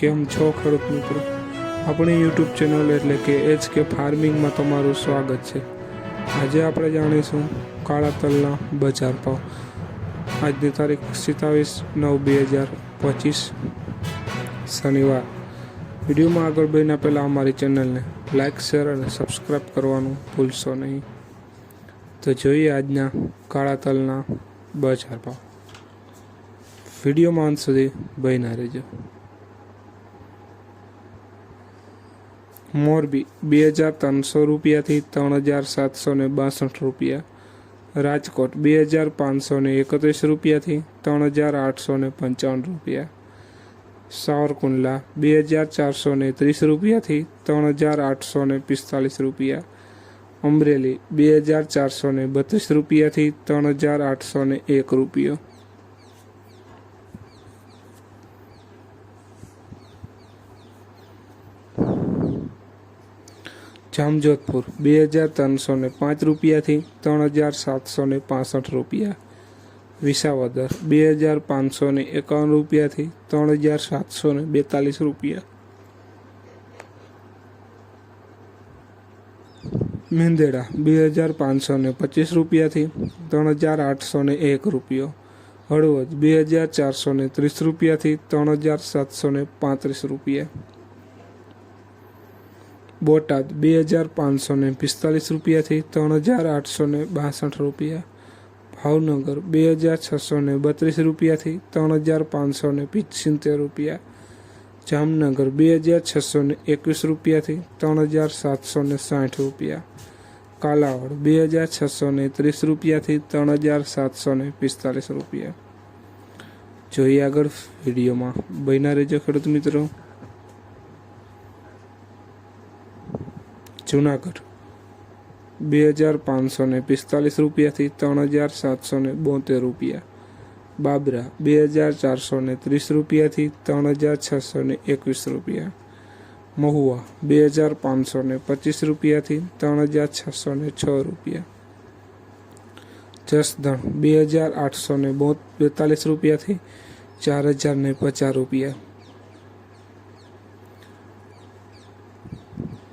કેમ છો ખેડૂત મિત્રો? આપણી યુટ્યુબ ચેનલ એટલે કે એચ કે ફાર્મિંગમાં તમારું સ્વાગત છે. આજે આપણે જાણીશું કાળા તલના બજાર ભાવ. આજની તારીખ સત્તાવીસ નવ બે હજાર પચીસ શનિવાર. વિડીયોમાં આગળ બન્યા પહેલાં અમારી ચેનલને લાઇક શેર અને સબસ્ક્રાઈબ કરવાનું ભૂલશો નહીં. તો જોઈએ આજના કાળા તલના બજાર ભાવ. વિડીયોમાં અંત સુધી બન્યા રહેજો. મોરબી, બે હજાર ત્રણસો રૂપિયાથી ત્રણ હજાર સાતસો ને બાસઠ રૂપિયા. રાજકોટ, બે હજાર પાંચસો ને એકત્રીસ રૂપિયાથી ત્રણ હજાર આઠસો ને પંચાવન રૂપિયા. સાવરકુંડલા, બે હજાર ચારસો ને ત્રીસ રૂપિયાથી ત્રણ હજાર આઠસો ને પિસ્તાલીસ રૂપિયા. અમરેલી, બે હજાર ચારસો ને બત્રીસ રૂપિયાથી ત્રણ હજાર આઠસો ને એક રૂપિયો. જામજોધપુર, બે હજાર ત્રણસો ને પાંચ રૂપિયાથી ત્રણ હજાર સાતસો ને પાસઠ રૂપિયા. વિસાવદર, બે હજાર પાંચસો ને એકાવન રૂપિયાથી ત્રણ હજાર સાતસો ને બેતાલીસ રૂપિયા. મેંદેડા, બે હજાર પાંચસો ને પચીસ રૂપિયાથી ત્રણ હજાર આઠસો ને એક રૂપિયો. હળવદ, બે હજાર ચારસો ને ત્રીસ રૂપિયાથી ત્રણ હજાર સાતસો ને પાંત્રીસ રૂપિયા. બોટાદ બે હજાર પાંચસો ને પિસ્તાલીસ રૂપિયાથી ત્રણ હજાર આઠસો ને બાસઠ રૂપિયા. ભાવનગર બે હજાર છસો ને બત્રીસ રૂપિયાથી ત્રણ હજાર પાંચસો ને સિત્તેર રૂપિયા. જામનગર બે હજાર છસો ને એકવીસ રૂપિયાથી ત્રણ હજાર સાતસો ને સાઠ રૂપિયા. કાલાવડ બે હજાર છસો ને ત્રીસ રૂપિયાથી ત્રણ હજાર સાતસો ને પિસ્તાલીસ રૂપિયા. જોઈએ આગળ વિડીયોમાં. બન્યા રહેજો ખેડૂત મિત્રો. જુનાગઢ. બે હજાર પાંચસો ને પિસ્તાલીસ રૂપિયાથી ત્રણ હજાર સાતસો ને બોતેર રૂપિયા. બાબરા, બે હજાર ચારસો ને ત્રીસ રૂપિયાથી ત્રણ હજાર છસો ને એકવીસ રૂપિયા. મહુવા, બે હજાર પાંચસો ને પચીસ રૂપિયાથી ત્રણ હજાર છસો ને છ રૂપિયા. જસદણ, બે હજાર આઠસો ને બેતાલીસ રૂપિયાથી ચાર હજાર ને પચાસ રૂપિયા.